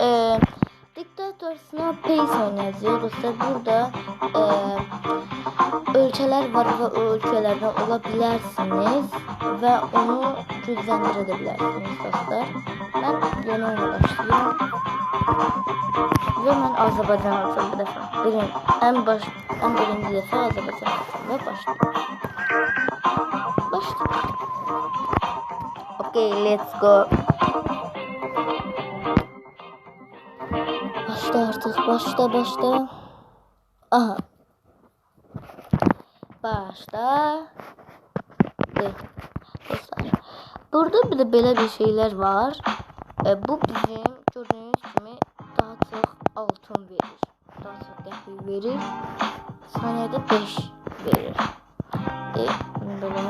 e, Diktator Snow Pace oynayacağız dostlar. Burada e, ölçeler var ve o ölçelerden olabilirsiniz ve onu güçlendirebilirsiniz dostlar. Ben yeni oyuna başlıyorum. Ve ben Azerbaycan alacağım bu defa. Birin, en baş, en birinci defa Azerbaycan ve başlıyorum. Başladık. Okay, let's go. Başla artık, başla, başla. Aha. Başla. Dostlar. Burada bir de böyle bir şeyler var. E, bu bizim gördüğünüz gibi daha çok altın verir. Daha çok qəpik verir. Saniyede 5 verir. E, böyle,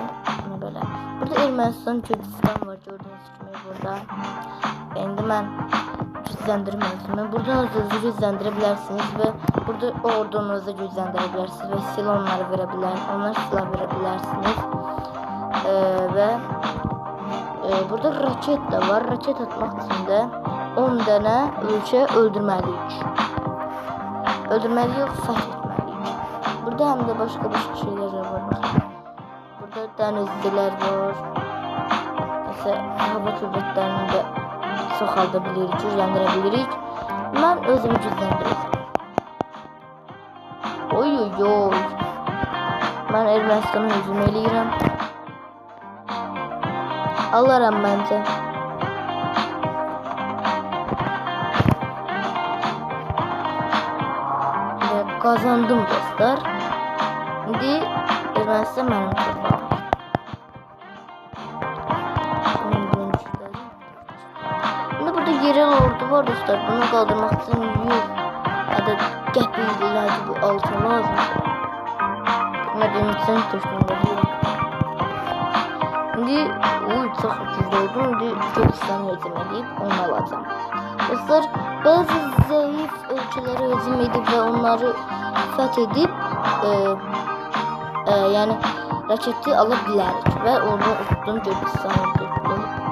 bunu böyle. Burada Ermənistan, Gürcistan var gördüğünüz gibi burada. Şimdi ben güçləndirməliyim. Ben buradan özünüzü güçləndirə ve burada ordunuzu güçləndirə ve silah bilər. Onlar silah verə bilərsiniz. Ee, ve e, burada raket de var. Raket atmak için de 10 tane ölçü öldürməliyik. Öldürməliyik, fəth etməliyik. Burada başka başka şeyler de var. Burada denizciler var. Mesela hava kuvvetlerini de soxaldabilirik, gücləndirə Ben özümü gücləndirəcəm. Oy oy oy. Mən Ermənistanı hücum eləyirəm. Alaram məncə. Və qazandım dostlar. İndi Ermənistan mənim torpağım. Dostlar. Bunu kaldırmak için 100 adet qəpiklərdir bu altın lazım. Bilmediğim için düşünüyorum. Şimdi uy çok ucuz oldu. Şimdi Türkistan hücum edip onu alacağım. Dostlar bazı zayıf ülkelere hücum edip ve onları fethedip e, e, yani raketi alabiliriz ve onu tuttum Türkistan'ı tuttum.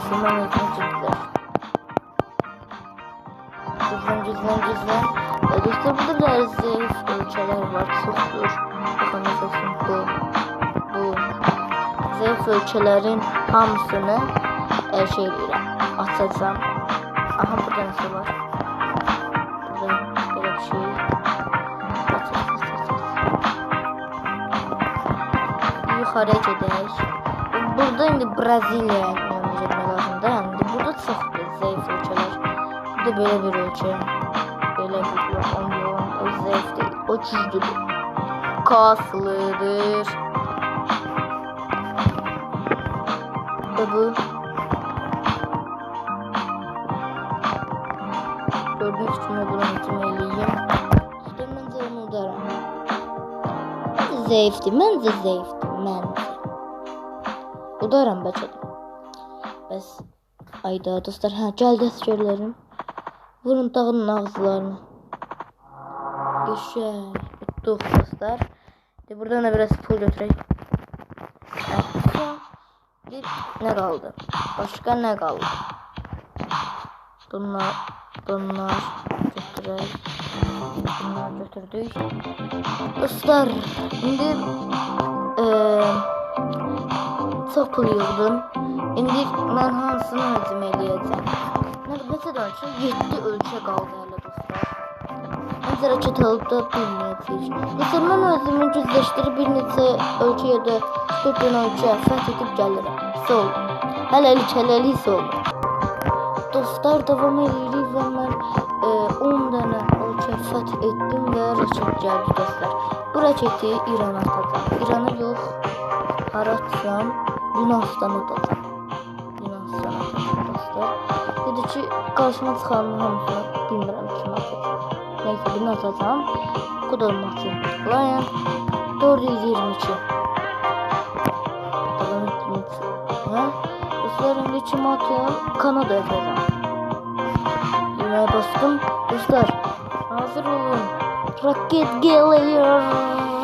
Hücum çıktılar. Cüzdan cüzdan cüzdan. E, dostlar burada biraz zayıf ölçeler var. Çoktur. Bakın mesela bu. Bu. Zayıf ölçelerin hamısını e, şey diyorum. Atacağım. Aha burada nasıl var? Burada bir şey. At, at, at, at. Yukarıya gidelim. Burada indi Braziliya memleketine lazımda. Yani burada çok zayıf ölçeler. Burada böyle bir ölçü. Böyle bir yoğun. O zayıf değil. O güçlüdür. Kaslıdır. Bu Gördüğünüz gibi buranın ihtimaliyim. İşte bence onu udarım. Zayıftı. Bence zayıftı. Bence. Udarım bence. Bəs ayda dostlar, hə gəldi əsgərlərim. Vurun dağının ağızlarını. Geçək. Tutduq dostlar. De buradan da biraz pul götürək. Bir ne kaldı? Başka ne kaldı? Bunlar, bunlar götürək. Bunlar götürdük. Dostlar, indi eee yığdım. İndi mən hansını həcm eləyəcəm? Nə neçə ölçü? 7 ölçü qaldı hələ dostlar. Hərəkət alıb da bilməyəcəyik. Məsələn, mən özümü bir neçə ölçü ya da 4 dənə ölçüyə fəth edib gəlirəm. Sol. Hələlik, hələlik sol. Dostlar, davam edirik və mən e, 10 dənə ölçü fəth etdim və raket gəldi dostlar. Bu raketi İrana atacağım. İrana yox, hara atsam, Yunanistan'a atacağım. Yunanistan atacağım dostlar. Dedi ki karşıma çıkanın hamısını bilmirəm kim atacağım. Neyse bunu atacağım. Kodolmak için tıklayın. 422. Devam ettim. Ha? Dostlar şimdi kim atıyorum? Kanada yapacağım. Yemeğe bastım. Dostlar hazır olun. Roket geliyor.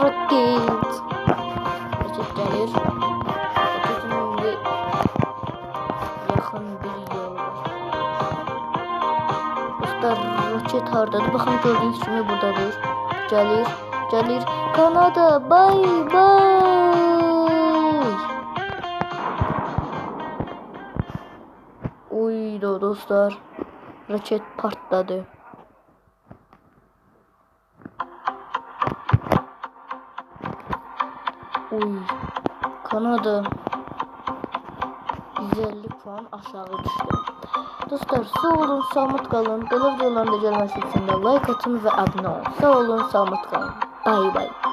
Roket. Roket gelir. kandırıyor. Usta roket hardadır. Bakın gördüğünüz kimi buradadır. Gelir. Gelir. Kanada. Bay bay. Uy dostlar. Roket partladı. Uy. Kanada. 150 puan aşağı düştü. Dostlar sağ olun, sağlık kalın. Böyle videoların da gelmesi için de like atın ve abone olun. Sağ olun, sağlık kalın. Bay bay.